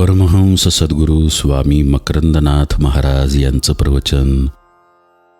परमहंस सद्गुरू स्वामी मकरंदनाथ महाराज यांचं प्रवचन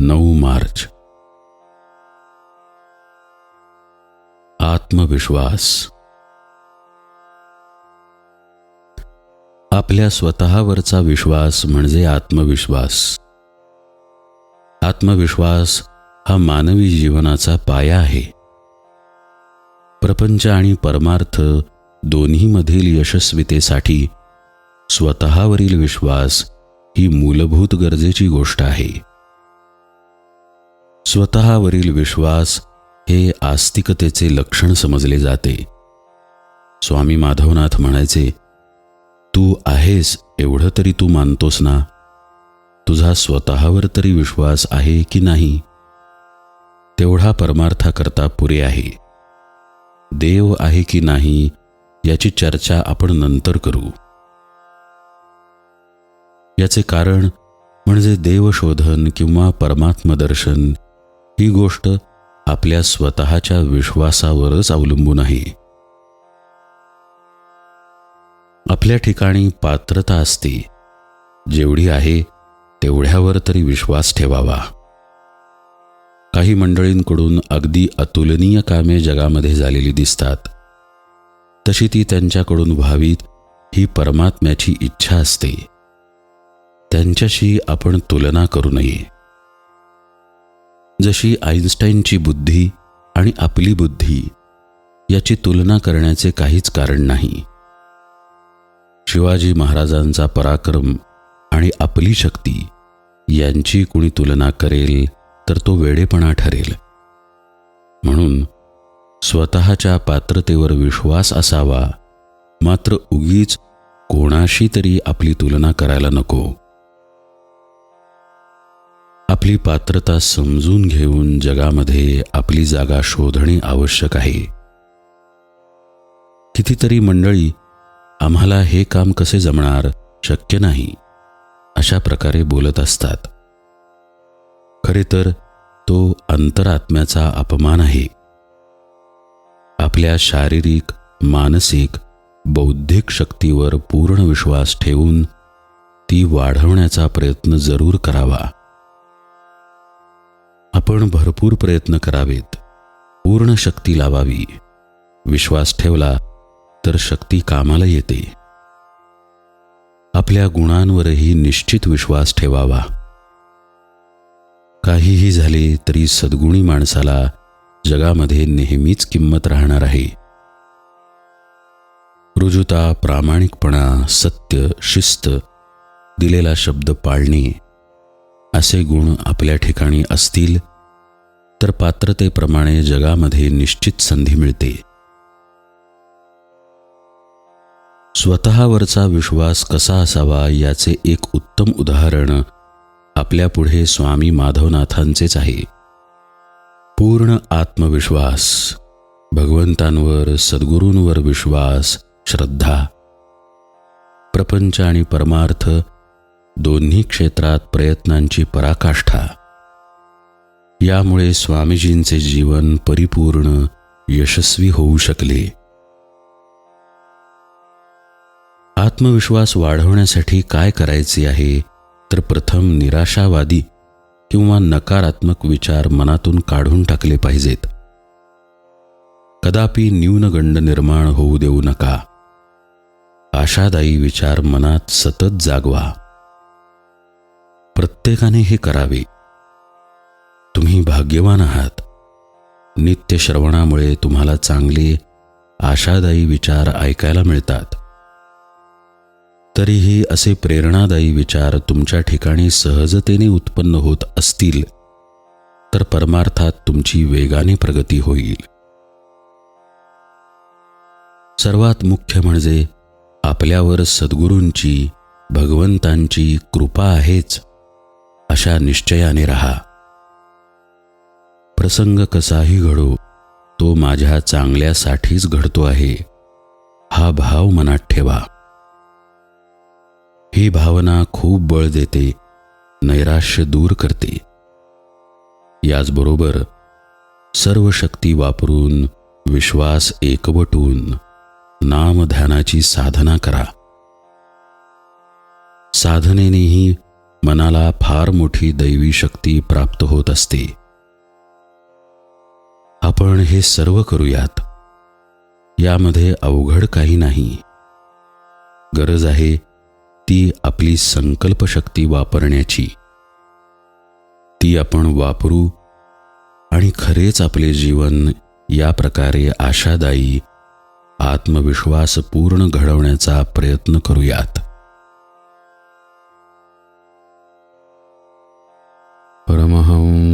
नऊ मार्च. आत्मविश्वास. आपल्या स्वतःवरचा विश्वास म्हणजे आत्मविश्वास. आत्मविश्वास हा मानवी जीवनाचा पाया आहे. प्रपंच आणि परमार्थ दोन्हीमधील यशस्वीतेसाठी स्वतःवरील विश्वास ही मूलभूत गरजेची गोष्ट आहे. स्वतःवरील विश्वास हे आस्तिकतेचे लक्षण समजले जाते. स्वामी माधवनाथ म्हणायचे तू आहेस एवढं तरी तू मानतोस ना? तुझा स्वतःवर तरी विश्वास आहे की नाही? तेवढा परमार्थाकरता पुरे आहे. देव आहे की नाही याची चर्चा आपण नंतर करू. याचे कारण म्हणजे देवशोधन किंवा परमात्मदर्शन ही गोष्ट आपल्या स्वतःच्या विश्वासावरच अवलंबून आहे. आपल्या ठिकाणी पात्रता असते. जेवढी आहे तेवढ्यावर तरी विश्वास ठेवावा. काही मंडळींकडून अगदी अतुलनीय कामे जगामध्ये झालेली दिसतात. तशी ती त्यांच्याकडून व्हावीत ही परमात्म्याची इच्छा असते. त्यांच्याशी आपण तुलना करू नये. जशी आईन्स्टाईनची बुद्धी आणि आपली बुद्धी याची तुलना करण्याचे काहीच कारण नाही. शिवाजी महाराजांचा पराक्रम आणि आपली शक्ती यांची कुणी तुलना करेल तर तो वेडेपणा ठरेल. म्हणून स्वतःच्या पात्रतेवर विश्वास असावा मात्र उगीच कोणाशी तरी आपली तुलना करायला नको. आपली पात्रता समजून घेऊन जगामध्ये आपली जागा शोधणे आवश्यक आहे. कितीतरी मंडळी आम्हाला हे काम कसे जमणार शक्य नाही अशा प्रकारे बोलत असतात. खरे तर तो अंतरात्म्याचा अपमान आहे. आपल्या शारीरिक मानसिक बौद्धिक शक्तीवर पूर्ण विश्वास ठेवून ती वाढवण्याचा प्रयत्न जरूर करावा. आपण भरपूर प्रयत्न करावेत. पूर्ण शक्ती लावावी. विश्वास ठेवला तर शक्ती कामाला येते. आपल्या गुणांवरही निश्चित विश्वास ठेवावा. काहीही झाले तरी सद्गुणी माणसाला जगामध्ये नेहमीच किंमत राहणार आहे. रुजुता प्रामाणिकपणा सत्य शिस्त दिलेला शब्द पाळणे असे गुण आपल्या ठिकाणी असतील तर पात्रतेप्रमाणे जगामध्ये निश्चित संधी मिळते. स्वतःवरचा विश्वास कसा असावा याचे एक उत्तम उदाहरण आपल्यापुढे स्वामी माधवनाथांचेच आहे. पूर्ण आत्मविश्वास भगवंतांवर सद्गुरूंवर विश्वास श्रद्धा. प्रपंच आणि परमार्थ दोन्ही क्षेत्रात प्रयत्नांची पराकाष्ठा. यामुळे स्वामीजींचे जीवन परिपूर्ण यशस्वी होऊ शकले. आत्मविश्वास वाढवण्यासाठी काय करायचे आहे तर प्रथम निराशावादी किंवा नकारात्मक विचार मनातून काढून टाकले पाहिजेत. कदापि न्यूनगंड निर्माण होऊ देऊ नका. आशादायी विचार मनात सतत जागवा. प्रत्येकाने हे करावे. तुम्ही भाग्यवान आहात. नित्य श्रवणामुळे तुम्हाला चांगले आशादायी विचार ऐकायला मिळतात. तरीही असे प्रेरणादायी विचार तुमच्या ठिकाणी सहजतेने उत्पन्न होत असतील तर परमार्थात तुमची वेगाने प्रगती होईल. सर्वात मुख्य म्हणजे आपल्यावर सद्गुरूंची भगवंतांची कृपा आहेच. अशा निश्चयाने राहा. प्रसंग कसाही घडो तो माझ्या चांगल्यासाठीच घडतो आहे. हा भाव मनात ठेवा. ही भावना खूप बळ देते नैराश्य दूर करते. याचबरोबर सर्व शक्ती वापरून विश्वास एकवटून नामध्यानाची साधना करा. साधनेनेही मनाला फार मोठी दैवी शक्ती प्राप्त होत असते. आपण हे सर्व करूयात. यामध्ये अवघड काही नाही. गरज आहे ती आपली संकल्पशक्ती वापरण्याची. ती आपण वापरू आणि खरेच आपले जीवन या प्रकारे आशादायी आत्मविश्वासपूर्ण घडवण्याचा प्रयत्न करूयात.